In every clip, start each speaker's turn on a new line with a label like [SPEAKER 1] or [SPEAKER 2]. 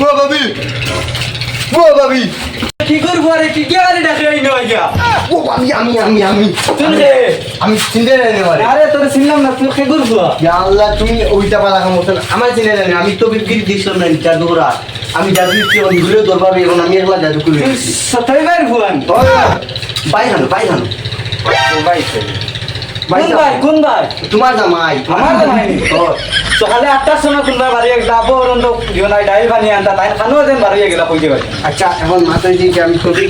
[SPEAKER 1] ও ও ভাবি
[SPEAKER 2] কি করব আরে? কি কি ডাকে আই গিয়া?
[SPEAKER 1] ও আমি আমি আমি
[SPEAKER 2] রে
[SPEAKER 1] আমি পারে
[SPEAKER 2] আরে তোর চিনলাম না তুই কে করব?
[SPEAKER 1] ইয়া আল্লাহ তুমি ওইটা পালা কাম আমার আমি তো বিক্রি দিছিলাম না জাদুরা আমি জাদু ঘুরে ধরবা আমি একলা জাদু করে
[SPEAKER 2] সতাই বাইর ভুয়ান
[SPEAKER 1] বাই হানো বাই হানো
[SPEAKER 2] কোন ভাই কোন ভাই
[SPEAKER 1] তোমার জামাই
[SPEAKER 2] আমার জামাই?
[SPEAKER 1] ও,
[SPEAKER 2] সকালে আটটার সময় কোনবা বাড়ি যাব অরন্ত জীবনায় ডাইল বানিয়ে আনতা তাই খানো যেন বাড়ি গেলা কইতে পারি
[SPEAKER 1] আচ্ছা এখন মাথায় দিয়ে আমি ছবি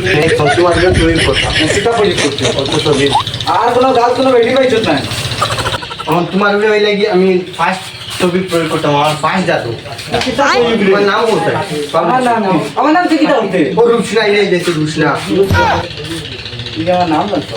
[SPEAKER 1] তোমার জন্য তৈরি করতাম
[SPEAKER 2] সেটা পরিচিত করছি
[SPEAKER 1] অল্প ছবি।
[SPEAKER 2] আর কোনো গাল কোনো বেটি পাইছ না
[SPEAKER 1] এখন তোমার উপরে হইলে কি আমি ফার্স্ট ছবি প্রয়োগ করতাম আমার ফার্স্ট জাদু তোমার নাম কোথায়
[SPEAKER 2] আমার নাম আমার নাম। কি বলতে
[SPEAKER 1] ও রুশনা এই দেখছি রুশনা
[SPEAKER 2] আমার নাম লাগতো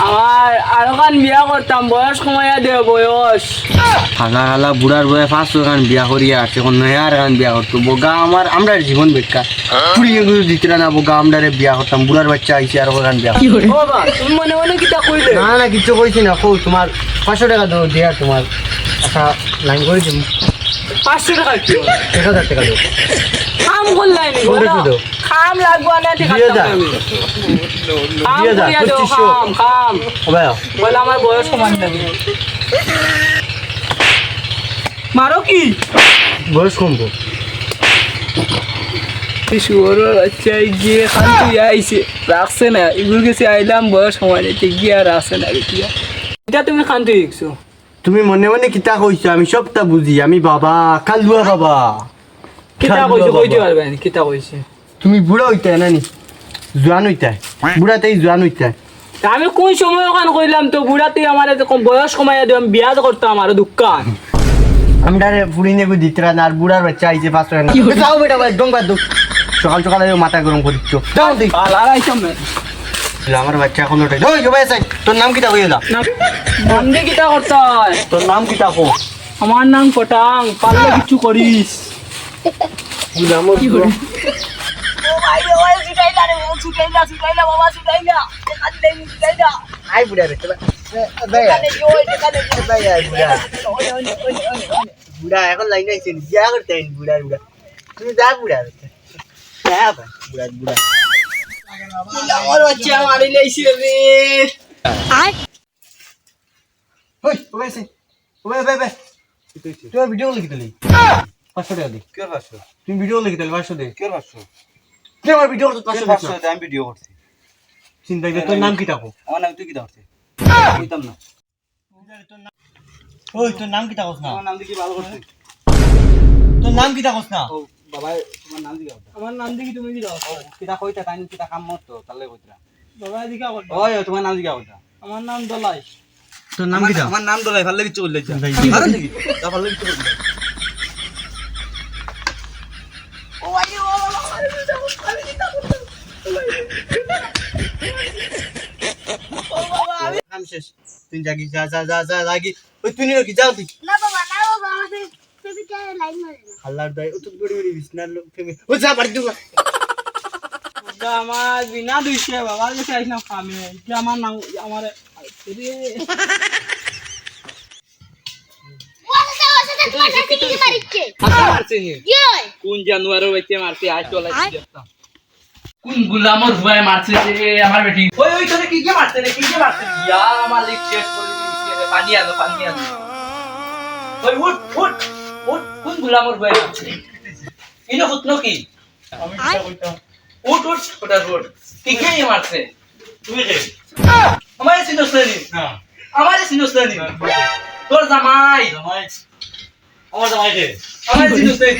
[SPEAKER 2] আমার
[SPEAKER 3] আরও কান বিয়া করতাম বয়স কমাইয়া দে বয়স।
[SPEAKER 1] হালা হালা বুড়ার বয়ে ফার্স্ট ওখান বিয়া করিয়া আসছে এখন নয়ার এখন বিয়া করতো। বোগা আমার আমরা জীবন বেকার পুড়িয়ে গুলো দিতে না বোগা আমরা বিয়া করতাম বুড়ার বাচ্চা আইসি আর ওখান বিয়া।
[SPEAKER 3] ও বাবা তুমি মনে মনে কিতা কইলে?
[SPEAKER 1] না না কিছু কইছি না কো তোমার পাঁচশো টাকা দেবো দিয়া তোমার আচ্ছা লাইন করে দিম।
[SPEAKER 3] পাঁচশো টাকা
[SPEAKER 1] এক হাজার টাকা দেবো
[SPEAKER 3] খাম করলাই নি? খাম লাগবো না
[SPEAKER 1] দিয়ে। দিয়ে পঁচিশশো।
[SPEAKER 3] খাম বলে আমার বয়স কমান লাগে মারো কি?
[SPEAKER 1] বয়স কমবো
[SPEAKER 3] শুয়োর বাচ্চা গিয়ে খান তুই আইছে। রাখছে না এগুলো গেছে আইলাম বয়স সময় ঠিক গিয়ে আর আসে না এতিয়া এটা তুমি খান তুই দেখছ?
[SPEAKER 1] তুমি মনে মনে কিতা কইছো? আমি সবটা বুঝি আমি বাবা কালুয়া বাবা।
[SPEAKER 3] কিতা কইছে। কইতে পারবেন কিতা কইছে?
[SPEAKER 1] তুমি বুড়া হইতে নানি? জোয়ান হইতে? বুড়াতেই জোয়ান হইতে?
[SPEAKER 3] আমি কোন সময় ওখান কইলাম তো বুড়া তুই আমার বয়স কমাইয়া দিলাম বিয়া করতাম আর দোকান
[SPEAKER 1] আমরা বুড়ি নেগু দিতে না আর বুড়ার বাচ্চা আইছে টাকা যাও বেটা ভাই একদম বাদ দাও। সকাল সকাল মাথা গরম করিচ্ছ যাও
[SPEAKER 3] আইতাম
[SPEAKER 1] আমার বাচ্চা এখন ওটাই ওই জবাই আছে তোর নাম কিতা কইলা?
[SPEAKER 3] নাম দিয়ে কিতা করতে
[SPEAKER 1] তোর নাম কিতা কো
[SPEAKER 3] আমার নাম পটাং পারলে কিছু করিস।
[SPEAKER 1] নাম
[SPEAKER 3] কি করে
[SPEAKER 1] আই বুড়া রে আই বুড়া এখন লাইন আইছে যা করতে আইন বুড়া বুড়া তুমি যা বুড়া যা ভাই বুড়া বুড়া
[SPEAKER 3] আমার বাচ্চা মারি লাইছি রে
[SPEAKER 1] ওই ওই সে ওই ভাই ভাই তুই ভিডিও লিখে। দিলি পাঁচশো টাকা দি।
[SPEAKER 2] কে পাঁচশো
[SPEAKER 1] তুমি ভিডিও লিখে দিলি পাঁচশো দে।
[SPEAKER 2] কে পাঁচশো?
[SPEAKER 1] তুই আমার ভিডিও পাঁচশো
[SPEAKER 2] পাঁচশো
[SPEAKER 1] পাঁচশো
[SPEAKER 2] আমি ভিডিও করছি।
[SPEAKER 1] চিন্তা করে তোর নাম কি থাকো?
[SPEAKER 2] আমার নাম তুই কি ধরছে কইতাম না।
[SPEAKER 1] ওই তোর নাম কি না?
[SPEAKER 2] আমার নাম দেখি ভালো করছিস?
[SPEAKER 1] তোর নাম কি থাকস না?
[SPEAKER 2] বাবা তোমার নাম দিকে
[SPEAKER 3] আমার নাম দেখি তুমি কি দাও
[SPEAKER 2] কিতা কইতা তাই কিতা কাম মত তালে কইতা।
[SPEAKER 3] বাবা দিকা করতে
[SPEAKER 2] ওই তোমার নাম দিকে কইতা
[SPEAKER 3] আমার নাম দলাই।
[SPEAKER 1] তোর নাম কি
[SPEAKER 2] আমার নাম দলাই ভালো বললে
[SPEAKER 1] ভাই,
[SPEAKER 2] ভালো নাকি ভালো কিছু বললে
[SPEAKER 1] কাম শেষ। তুই জাগি যা যা যা যা লাগি ওই তুই নিও যাও তুই।
[SPEAKER 4] না বাবা না বাবা আমাদের না?
[SPEAKER 1] হাল্লার দাই ও তো বড়ি বড়ি বিছনার লোক ফেমে ও যা বাড়ি দুগা
[SPEAKER 3] আমার বিনা দুইছে বাবা কাছে আইলাম কামে কি আমার নাম আমার নি কোন জানুয়ারের বাইতে মারছে আজ চলে কোন গুলামর ভয় মারছে রে আমার বেটি? ওই ওই তোরে কি কে মারছে রে কি কে মারছে? ইয়া মালিক শেষ করে দিয়েছে পানি আনো পানি আনো। ওই উঠ উঠ উঠ কোন গুলামর ভয় মারছে? ইনো হুতনো কি? উঠ উঠ ওটা উঠ কি কে মারছে?
[SPEAKER 1] তুমি কে?
[SPEAKER 3] আমার সিনোসনি
[SPEAKER 1] না?
[SPEAKER 3] আমার সিনোসনি তোর জামাই।
[SPEAKER 1] জামাই। আমার জামাই কে?
[SPEAKER 3] আমার সিনোসনি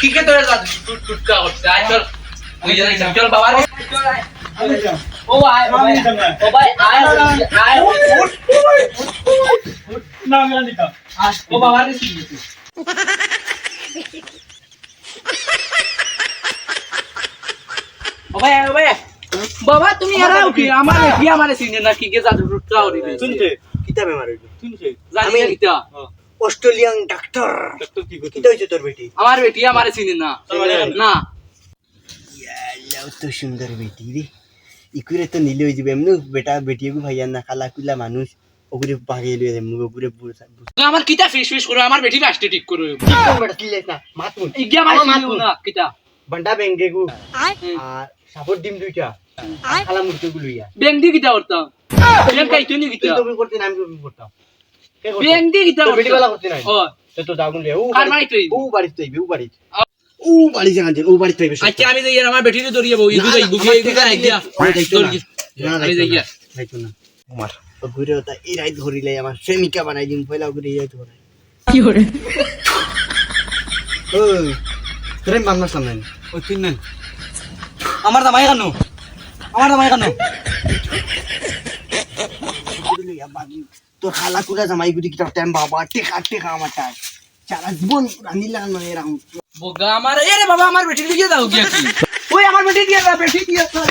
[SPEAKER 3] কি কে তোরে টুট টুটকা করছে? আই চল। ওই জায়গায় চল, চল বাবা রে চল আয় ও ভাই ও ভাই ও ভাই আয় আয় উঠ
[SPEAKER 1] না আমি আনিকা
[SPEAKER 3] ও বাবা রে সিনোসনি ও ভাই ও ভাই বাবা তুমি এরাও কি আমার বেটি আমার চিনে না কি কে জাদু টুটকা করি দিয়েছে
[SPEAKER 1] শুনছে কিতা বেমার হইল
[SPEAKER 3] জানি না কিতা
[SPEAKER 1] অস্ট্রেলিয়ান ডাক্তার কিতা হইছে তোর বেটি
[SPEAKER 3] আমার বেটি আমার চিনে না না
[SPEAKER 1] ইয়াল্লাহ তো সুন্দর বেটি রে ইকুরে তো নিলে হয়ে যাবে এমনি বেটা বেটিয়েগু ভাইয়া না খালা কুলা মানুষ ওগুরে বাগিয়ে লিয়ে মুখ ওগুরে
[SPEAKER 3] আমার কিতা ফিস ফিস করে আমার বেটি ফাস্টে ঠিক করে
[SPEAKER 1] বেটা কিলে না মাত
[SPEAKER 3] ইগিয়া চিনে না
[SPEAKER 1] বান্ডা বেঙ্গে গু আর সাপোর ডিম দুইটা খালা মুরগি গু লইয়া
[SPEAKER 3] বেংদি কিতা করতাম বেং কাইতো নি কিতা
[SPEAKER 1] তুই তো করতে না আমি তো করতাম কে করতো?
[SPEAKER 3] বেংদি কিতা
[SPEAKER 1] তোর বেটি বেলা করতে নাই
[SPEAKER 3] ও
[SPEAKER 1] তো দাগুন লে ও
[SPEAKER 3] কার বাড়িতে হইবে?
[SPEAKER 1] ও বাড়িতে হইবে ও বাড়িতে ও বাড়ি জানা ও বাড়িতে হইবে
[SPEAKER 3] আচ্ছা আমি যাই আমার বেটিরে দরিয়ে বউ ইদু যাই বুকে ইদু যাই গিয়া আমি যাই গিয়া
[SPEAKER 1] যাইতো না আমার ও ঘুরে ওটা এই ধরিলে আমার প্রেমিকা বানাই দিম পয়লা ঘুরে যাইতো না
[SPEAKER 3] কি করে
[SPEAKER 1] ও তোরে মান
[SPEAKER 2] ওই তিন নেন আমার দামাই কেন আমার দামাই কেন
[SPEAKER 1] তোর খালা কুলা জামাই গুদি কিটা টাইম বাবা টেকা টেকা আমার জীবন মানে এরকম
[SPEAKER 3] বোগা, আমার এ রে বাবা, আমার বেটি দিয়ে দাও কি? ওই আমার বেটি দিয়ে দাও বেটি দিয়ে দাও।